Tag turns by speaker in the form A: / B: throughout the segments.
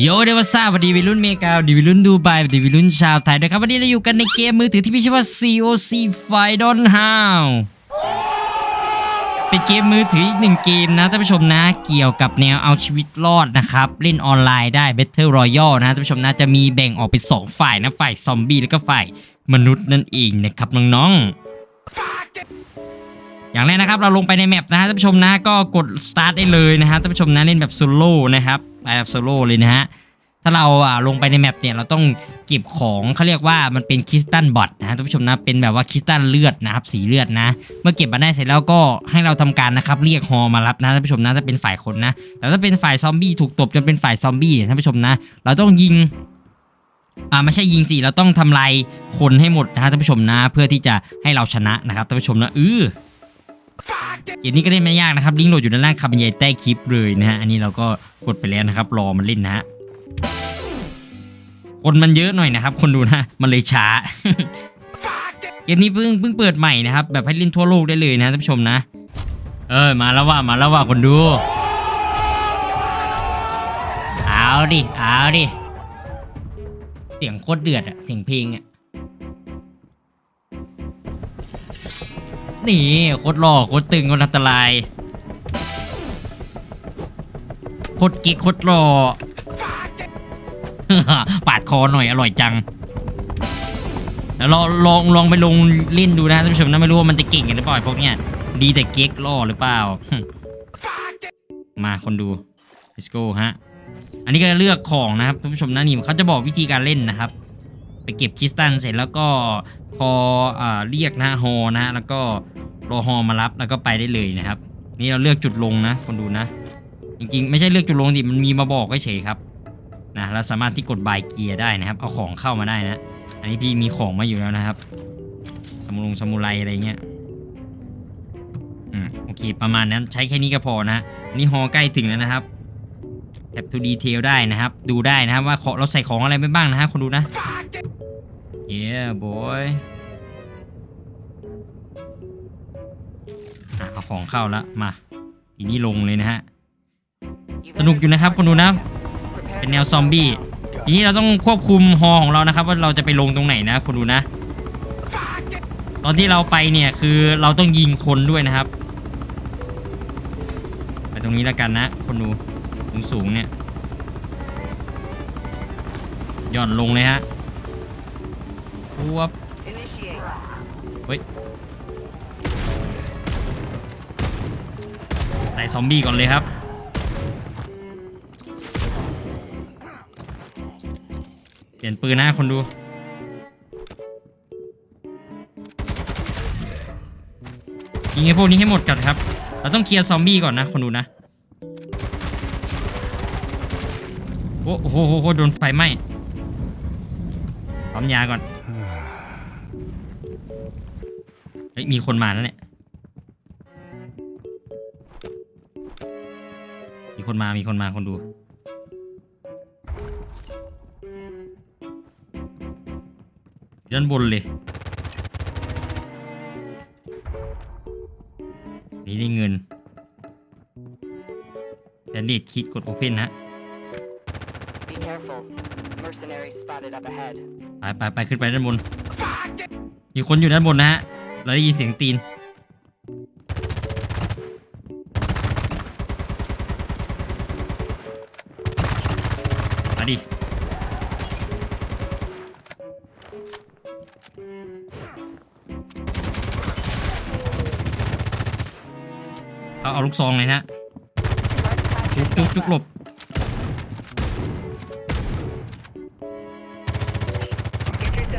A: โยเดวาซาสวัสดีวัยรุ่นเมกาสวัสดีวัยรุ่นดูไบสวัสดีวัยรุ่นชาวไทยนะครับวันนี้เราอยู่กันในเกมมือถือที่มีชื่อว่า COC Fight on How เป็นเกมมือถืออีกหนึ่งเกมนะท่านผู้ชมนะ เกี่ยวกับแนวเอาชีวิตรอดนะครับ เล่นออนไลน์ได้ Battle Royale นะท่านผู้ชมนะจะมีแบ่งออกเป็นสองฝ่ายนะฝ่ายซอมบี้แล้วก็ฝ่ายมนุษย์นั่นเองนะครับน้องๆอย่างแรกนะครับเราลงไปในแมปนะฮะท่านผู้ชมนะก็กด start ได้เลยนะฮะท่านผู้ชมนะเล่นแบบโซโล่นะครับ ไปแบบโซโล่เลยนะฮะ ถ้าเราอ่าลงไปในแมปเนี่ยเราต้องเก็บของเขาเรียกว่ามันเป็นคริสตัลบอทนะฮะท่านผู้ชมนะเป็นแบบว่าคริสตัลเลือดนะครับสีเลือดนะ เมื่อเก็บมาได้เสร็จแล้วก็ให้เราทำการนะครับเรียกฮอมารับนะท่านผู้ชมนะถ้าเป็นฝ่ายคนนะแต่ถ้าเป็นฝ่ายซอมบี้ถูกตบจนเป็นฝ่ายซอมบี้ท่านผู้ชมนะ เราต้องยิงอ่าไม่ใช่ยิงสิเราต้องทำลายคนให้หมดนะฮะท่านผู้ชมนะ เพื่อที่จะให้เราชนะนะครับท่านผู้ชมนะเออ เกมนี้ก็เล่นไม่ยากนะครับลิงก์โหลดอยู่ด้านล่างคำบรรยายใต้คลิปเลยนะฮะอันนี้เราก็กดไปแล้วนะครับ รอมันเล่นนะฮะคนมันเยอะหน่อยนะครับ คนดูนะมันเลยช้าเกมนี้เพิ่งเพิ่งเปิดใหม่นะครับ แบบให้เล่นทั่วโลกได้เลยนะท่านผู้ชมนะ เออมาแล้วว่ามาแล้วว่าคนดู เอาดิเอาดิเสียงโคตรเดือดอะเสียงเพลงอะ นี่โคตรหล่อโคตรตึงโคตรอันตรายโคตรกิ๊กโคตรหล่อปาดคอหน่อยอร่อยจังแล้วลองลองลองไปลงเล่นดูนะท่านผู้ชมนะไม่รู้ว่ามันจะเก่งกันหรือเปล่าพวกเนี้ยดีแต่เก๊กล่อหรือเปล่า มาคนดู let's go ฮะ อันนี้ก็เลือกของนะครับท่านผู้ชมนะนี่เขาจะบอกวิธีการเล่นนะครับ เก็บคริสตัลเสร็จแล้วก็พออเรียกนะฮอนะแล้วก็รอฮอมารับแล้วก็ไปได้เลยนะครับ นี่เราเลือกจุดลงนะคนดูนะ จริงๆ ไม่ใช่เลือกจุดลงดิมันมีมาบอกเฉยครับนะเราสามารถที่กดบายเกียร์ได้นะครับ เอาของเข้ามาได้นะ อันนี้พี่มีของมาอยู่แล้วนะครับสมุรงสมุไรอะไรเงี้ยอืมโอเคประมาณนั้นใช้แค่นี้ก็พอนะนี่ฮอใกล้ถึงแล้วนะครับ แท็บทูดีเทลได้นะครับ ดูได้นะครับว่าเราใส่ของอะไรไปบ้างนะฮะคนดูนะเย้บอยเอาของเข้าแล้วมาทีนี้ลงเลยนะฮะ สนุกอยู่นะครับคนดูนะ เป็นแนวซอมบี้ทีนี้เราต้องควบคุมฮอของเรานะครับ ว่าเราจะไปลงตรงไหนนะคนดูนะ ตอนที่เราไปเนี่ยคือเราต้องยิงคนด้วยนะครับ ไปตรงนี้แล้วกันนะคนดู สูงสูงๆเนี่ยหย่อนลงเลยฮะปั๊บเฮ้ยใส่ซอมบี้ก่อนเลยครับเปลี่ยนปืนนะคนดูยิงไอ้พวกนี้ให้หมดก่อนครับ เราต้องเคลียร์ซอมบี้ก่อนนะคนดูนะ โอ้โหโหโดนไฟไหม้ปั๊มยาก่อนเฮ้ยมีคนมาแล้วเนี่ย มีคนมา มีคนมา คนดู ด้านบนเลย นี่ได้เงินแบนดิตคิดกดโอเพนนะ
B: careful. Mercenaries spotted up ahead.
A: ไปไปไปขึ้นไปด้านบน มีคนอยู่ด้านบนนะฮะ เราได้ยินเสียงตีน มาดิ เอาเอาลูกซองเลยนะจุกจุกจุกหลบ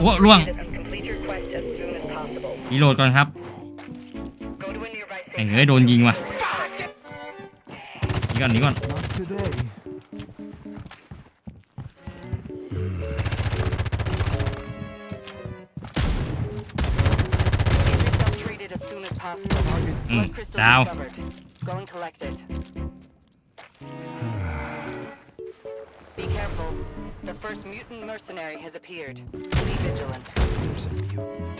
B: Get yourself
A: What, Luang?
B: seated and complete your quest as soon as possible.
A: รีโหลดก่อนครับ
B: Go to a nearby
A: แข่ง
B: safe
A: เอ้ยโดนยิงว่ะ
B: house.
A: หนีก่อนหนีก่อน
C: Not today.
B: Get mutant mercenary has appeared. Be vigilant.
C: There's a mutant.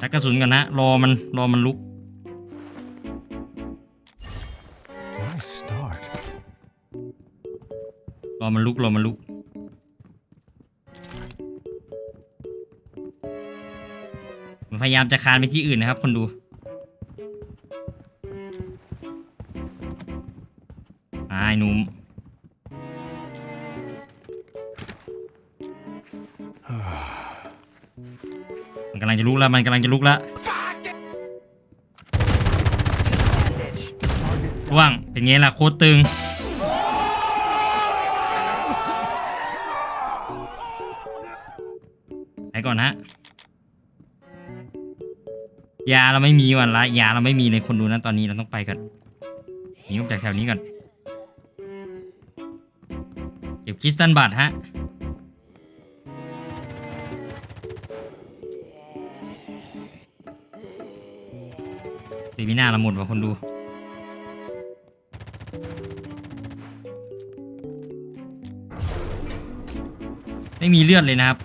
A: ชักกระสุนกันนะ รอมันรอมันลุก
C: Nice start.
A: รอมันลุกรอมันลุก มันพยายามจะคานไปที่อื่นนะครับคนดู ลังจะลุกแล้วมันกำลังจะลุกแล้วระวงเป็นไงล่ะโคตรตึง ไปก่อนฮะ ยาเราไม่มีวันละ ยาเราไม่มีเลยคนดูนะตอนนี้เราต้องไปก่อนหนีออกจากแถวนี้ก่อน เก็บคริสตันบัตรฮะ สีมิน่าเราหมดว่ะคนดู ไม่มีเลือดเลยนะครับ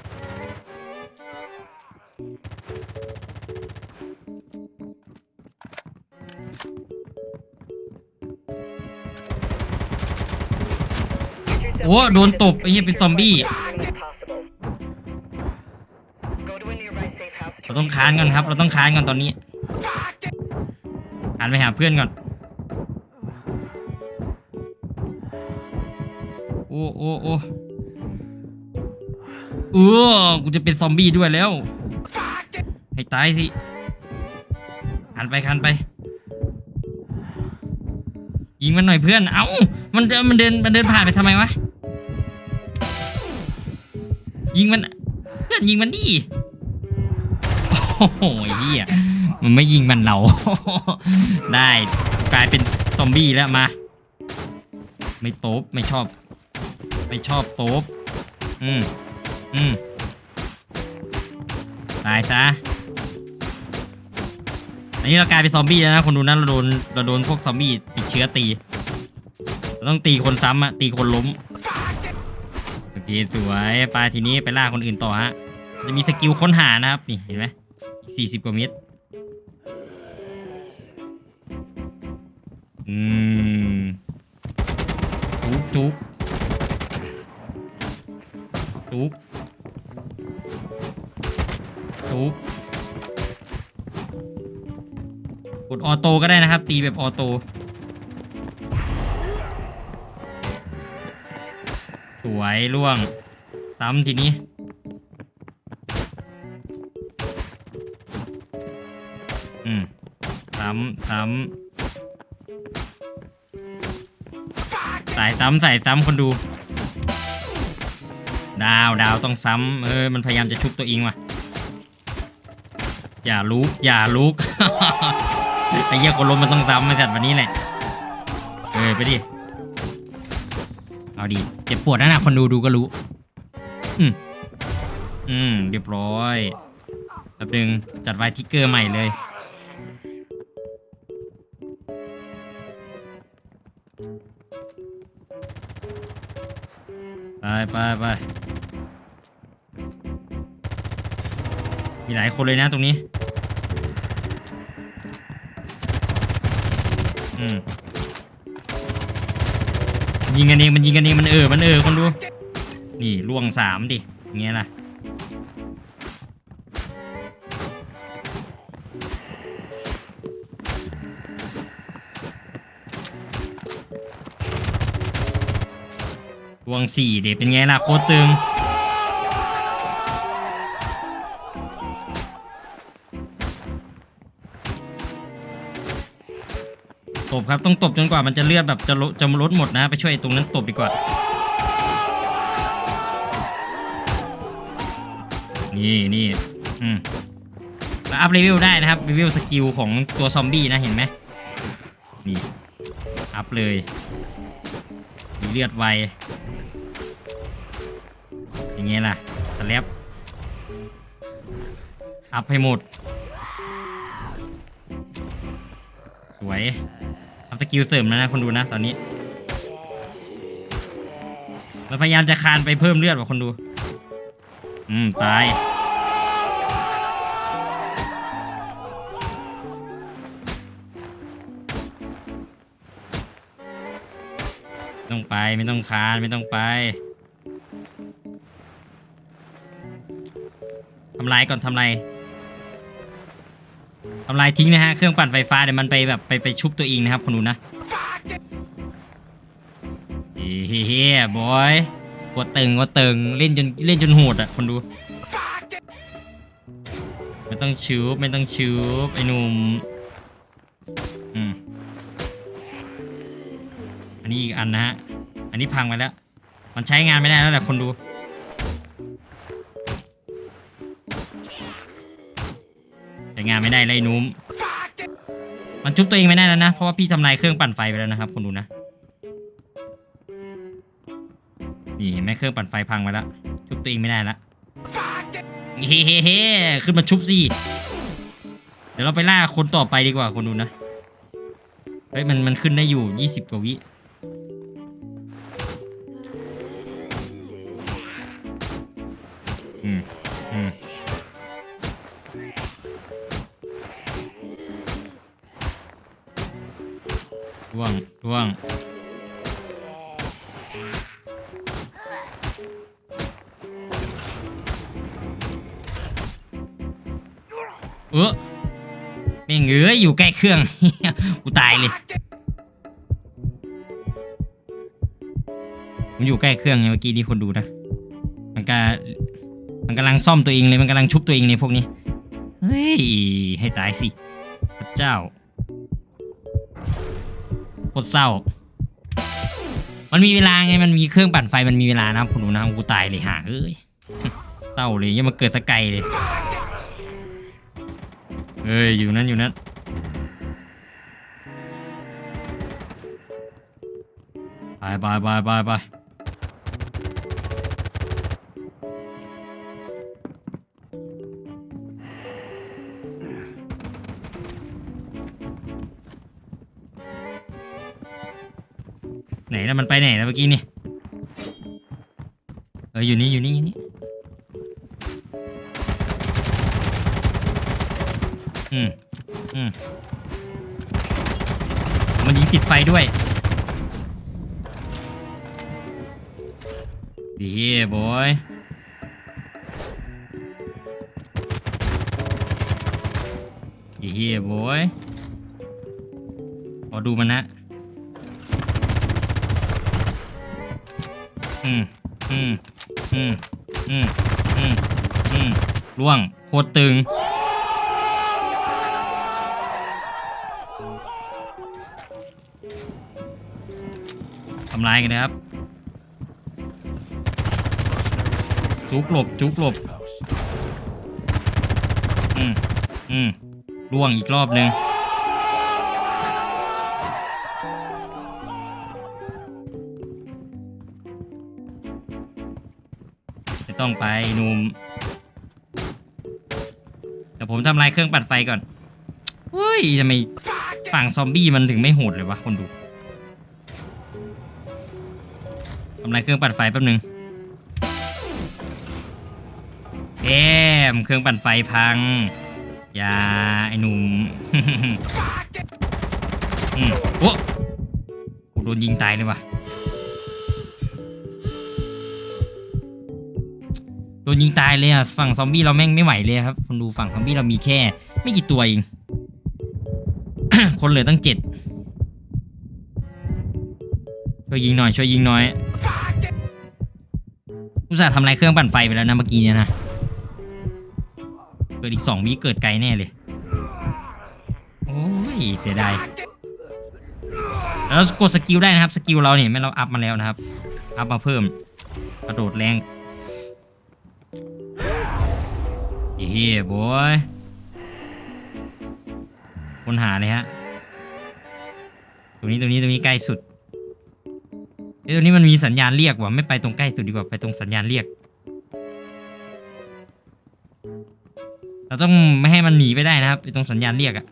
A: โอ้โดนตบไอ้เหี้ยเป็นซอมบี้ เราต้องค้านก่อนครับ เราต้องค้านก่อนตอนนี้ ค้านไปหาเพื่อนก่อน โอ้โอ้โอ้เออกูจะเป็นซอมบี้ด้วยแล้ว ให้ตายสิคันไปคันไป ยิงมันหน่อยเพื่อน เอ้า มันเดินมันเดินมันเดินผ่านไปทำไมวะ ยิงมัน เพื่อนยิงมันดิโอ้โหเฮีย มันไม่ยิงมันเรา ได้กลายเป็นซอมบี้แล้วมา ไม่โต๊บไม่ชอบ ไม่ชอบโต๊บอืมอืมตายซะอันนี้เรากลายเป็นซอมบี้แล้วนะคนดูนั้นเราโดนเราโดนพวกซอมบี้ติดเชื้อตีเราต้องตีคนซ้ำอะตีคนล้มโอเคสวยไปทีนี้ไปล่าคนอื่นต่อฮะจะมีสกิลค้นหานะครับนี่เห็นไหมสี่สิบกว่าเมตร อืมจุกจุกจุกจุกกดออโต้ก็ได้นะครับ ตีแบบออโต้สวยล่วงซ้ำทีนี้อืมซ้ำซ้ำ สายซ้ำสายซ้ำคนดู ดาวดาวต้องซ้ำเออมันพยายามจะชุบตัวเองว่ะ อย่าลุกอย่าลุกไอ้เหี้ยคนล้มมันต้องซ้ำมาจัดวันนี้แหละ เออไปดิ เอาดิเจ็บปวดนะนะคนดูดูก็รู้ อืมอืมเรียบร้อยแป๊บนึงจัดไวทิกเกอร์ใหม่เลย ไปไปไปมีหลายคนเลยนะตรงนี้ อืมยิงกันเองมันยิงกันเองมันเออมันเออคนดู นี่ล่วงสามดิเงี้ยล่ะ ล่วงสี่เดี๋ยวเป็นไงล่ะโคตรตึงตบครับต้องตบจนกว่ามันจะเลือดแบบจะจะลดหมดนะ ไปช่วยตรงนั้นตบดีกว่า นี่นี่อืมแล้วอัพเลเวได้นะครับเลเวสกิลของตัวซอมบี้นะเห็นไหมนี่ อัพเลยมีเลือดไว ย่างเงี้ยล่ะสแลบอัพให้หมด สวย อัพสกิลเสริมแล้วนะคนดูนะตอนนี้ เราพยายามจะคานไปเพิ่มเลือดว่าคนดู อืม ตายต้องไปไม่ต้องคานไม่ต้องไป ลายก่อนทำลายทำลายทิ้งนะฮะ เครื่องปั่นไฟฟ้าเดี๋ยวมันไปแบบไปไปชุบตัวเองนะครับคนดูนะเฮ้ยบอยกดตึงกดตึงเล่นจนเล่นจนโหดอะคนดู ไม่ต้องชูบไม่ต้องชูบไอ้หนุ่มอืมอันนี้อีกอันนะฮะ อันนี้พังไปแล้ว มันใช้งานไม่ได้แล้วแหละคนดู งานไม่ได้เลยนุ่มมันจุบตัวเองไม่ได้แล้วนะ เพราะว่าพี่ทำลายเครื่องปั่นไฟไปแล้วนะครับคนดูนะ นี่เห็นไหมเครื่องปั่นไฟพังไปแล้ว จุบตัวเองไม่ได้แล้วเฮ้เฮ้เฮ้ขึ้นมาชุบสิเดี๋ยวเราไปล่าคนต่อไปดีกว่าคนดูนะ เฮ้ยมันมันขึ้นได้อยู่ยี่สิบกว่าวิ เออแม่งเอ้ยอยู่ใกล้เครื่อง กูตายเลยผมอยู่ใกล้เครื่องไงเมื่อกี้ที่คนดูนะ มันก็มันกำลังซ่อมตัวเองเลย มันกำลังชุบตัวเองในพวกนี้ เฮ้ย ให้ตายสิ พระเจ้า โคตรเศร้า มันมีเวลาไง มันมีเครื่องปั่นไฟ มันมีเวลานะครับคุณดูนะกูตายเลยห่าเอ้ย เศร้าเลยยังมาเกิดสกไกลเลย เอ้ย อยู่นั่นอยู่นั่นไปไปไปไปไป ไหนแล้วมันไปไหนแล้วเมื่อกี้นี่เอออยู่นี่อยู่นี่อยู่นี่อืมอืมมันยิงติดไฟด้วยดีบอยดีบอยขอดูมันนะ อืมอืมอืมอืมล่วงโคตรตึง ทำลายกันนะครับ จุกหลบ จุกหลบ อืมอืมล่วงอีกรอบหนึ่ง ต้องไปนุ่มเดี๋ยวผมทำลายเครื่องปั่นไฟก่อนเฮ้ยทำไมฝั่งซอมบี้มันถึงไม่โหดเลยวะคนดูทำลายเครื่องปั่นไฟแป๊บนึงแอมเครื่องปั่นไฟพัง อย่าไอ้หนุ่มอืมโอ้กูโดนยิงตายเลยว่ะ โดนยิงตายเลยอะฝั่งซอมบี้เราแม่งไม่ไหวเลยครับคนดูฝั่งซอมบี้เรามีแค่ ไม่กี่ตัวเอง คนเหลือตั้งเจ็ดช่วยยิงหน่อยช่วยยิงหน่อยอุตส่าห์ทำลายเครื่องปั่นไฟไปแล้วนะเมื่อกี้เนี่ยนะเกิดอีกสองวิเกิดไกลแน่เลยโอ้ยเสียดายแล้วกดสกิลได้นะครับสกิลเราเนี่ยแม่เราอัพมาแล้วนะครับอัพมาเพิ่มกระโดดแรง เฮ้ยบอยค้นหาเลยฮะ ตรงนี้ตรงนี้ตรงนี้ใกล้สุดเอ้ยตรงนี้มันมีสัญญาณเรียกว่ะไม่ไปตรงใกล้สุดดีกว่าไปตรงสัญญาณเรียก เราต้องไม่ให้มันหนีไปได้นะครับไปตรงสัญญาณเรียกอะ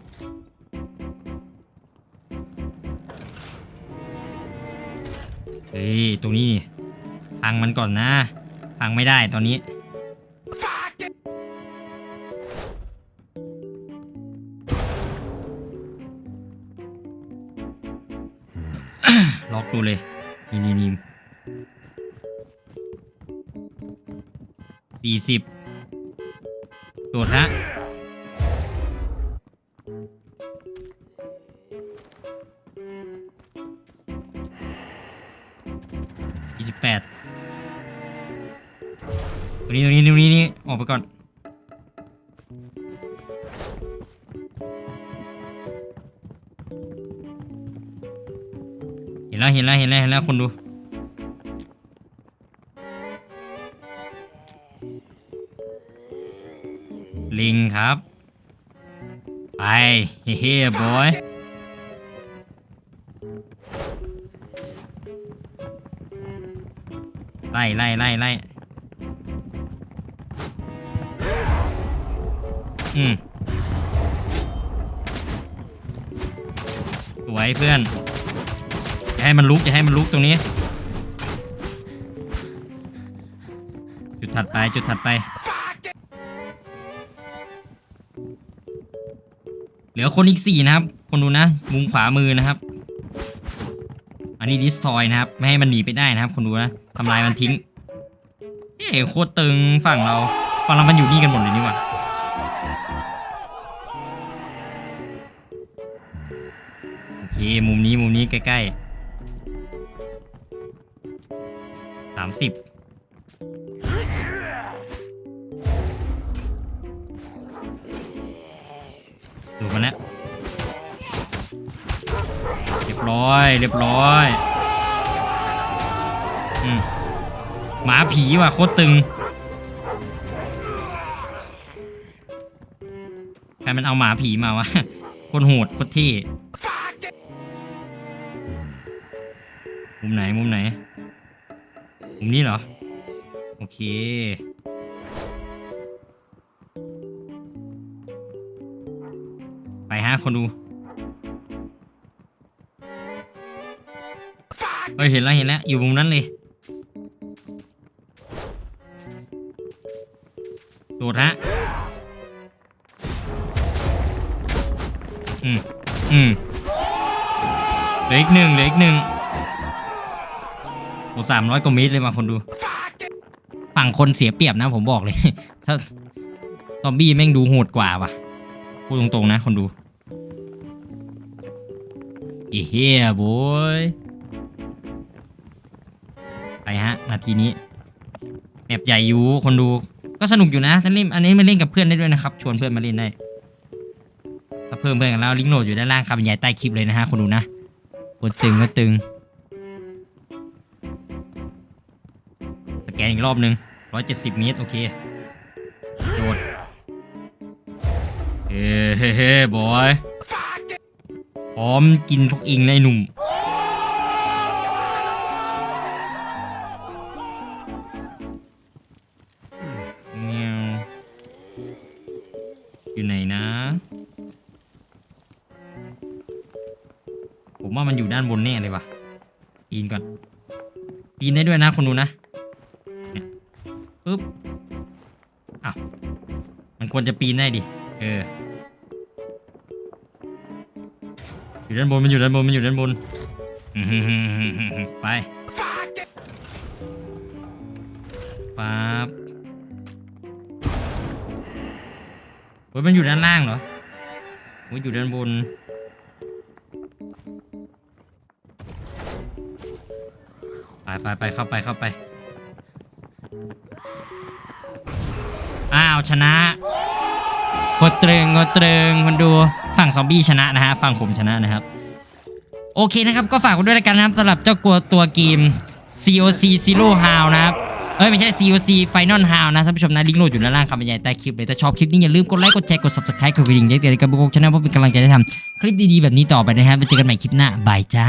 A: เฮ้ยตรงนี้พังมันก่อนนะพังไม่ได้ตอนนี้ กดูเลย นี่นี่นี่สี่สิบโดดฮะยี่สิบแปดตรงนี้ตรงนี้ตรงนี้นี่ออกไปก่อน แล้วเห็นแล้วเห็นแล้วเห็นแล้วคนดู ลิงครับ ไปเฮ้เฮ้บอยไล่ไล่ไล่ไล่อืมสวยเพื่อน อย่าให้มันลุกอย่าให้มันลุกตรงนี้ จุดถัดไปจุดถัดไป เหลือคนอีกสี่นะครับ คนดูนะ มุมขวามือนะครับ อันนี้ดิสทอยนะครับ ไม่ให้มันหนีไปได้นะครับ คนดูนะทำลายมันทิ้งเอ้โคตรตึงฝั่งเราฝั่งเรามันอยู่นี่กันหมดเลยนี่หว่าโอเคมุมนี้มุมนี้ใกล้ๆ สามสิบดูมันแล้วเรียบร้อย เรียบร้อยอืมหมาผีว่ะโคตรตึงใครมันเอาหมาผีมาวะโคตรโหดโคตรที่ ไปฮะคนดูเฮ้ยเห็นแล้วเห็นแล้ว อยู่มุมนั้นเลยโดดฮะ อืม อืมเหลืออีกหนึ่งเหลืออีกหนึ่งโอ้สามร้อยกว่าเมตรเลยมาคนดู ฝั่งคนเสียเปรียบนะผมบอกเลย ถ้าซอมบี้แม่งดูโหดกว่าว่ะพูดตรงๆนะคนดูอีเฮ้ยบอยไปฮะนาทีนี้แมปใหญ่อยู่คนดูก็สนุกอยู่นะเล่นอันนี้มาเล่นกับเพื่อนได้ด้วยนะครับชวนเพื่อนมาเล่นได้ถ้าเพิ่มเพื่อนกันแล้วลิงก์โหลดอยู่ด้านล่างคำบรรยายใต้คลิปเลยนะฮะคนดูนะกดตึงก็ตึงสแกนอีกรอบนึง ร้อยเจ็ดสิบเมตร โอเค โดดเฮ้เฮ้เฮ้บอยพร้อมกินพวกอิงเลยหนุ่ม เงี้ยวอยู่ไหนนะ ผมว่ามันอยู่ด้านบนแน่เลยวะปีนก่อนปีนได้ด้วยนะคนดูนะ ควรจะปีนได้ดิ เออ อยู่ด้านบนมันอยู่ด้านบนมันอยู่ด้านบน ไปปั๊บเฮ้ยมันอยู่ด้านล่างเหรอโอ้ยอยู่ด้านบน ไปไปไปเข้าไปเข้าไป อ้าวชนะกดตรึงกดตรึงคนดูฝั่งซอมบี้ชนะนะฮะฝั่งผมชนะนะครับ โอเคนะครับ ก็ฝากไว้ด้วยกันนะครับสำหรับเจ้ากลัวตัวเกม COC Zero How นะครับเอ้ยไม่ใช่ COC Final How นะท่านผู้ชมนะลิงก์โหลดอยู่ด้านล่างคำบรรยายใต้คลิปเลยถ้าชอบคลิปนี้อย่าลืมกดไลค์กดแชร์กด subscribe กดกระดิ่งแจ้งเตือนกับบุกชนะเพื่อเป็นกำลังใจให้ทำคลิปดีๆแบบนี้ต่อไปนะครับไว้เจอกันใหม่คลิปหน้าบายจ้า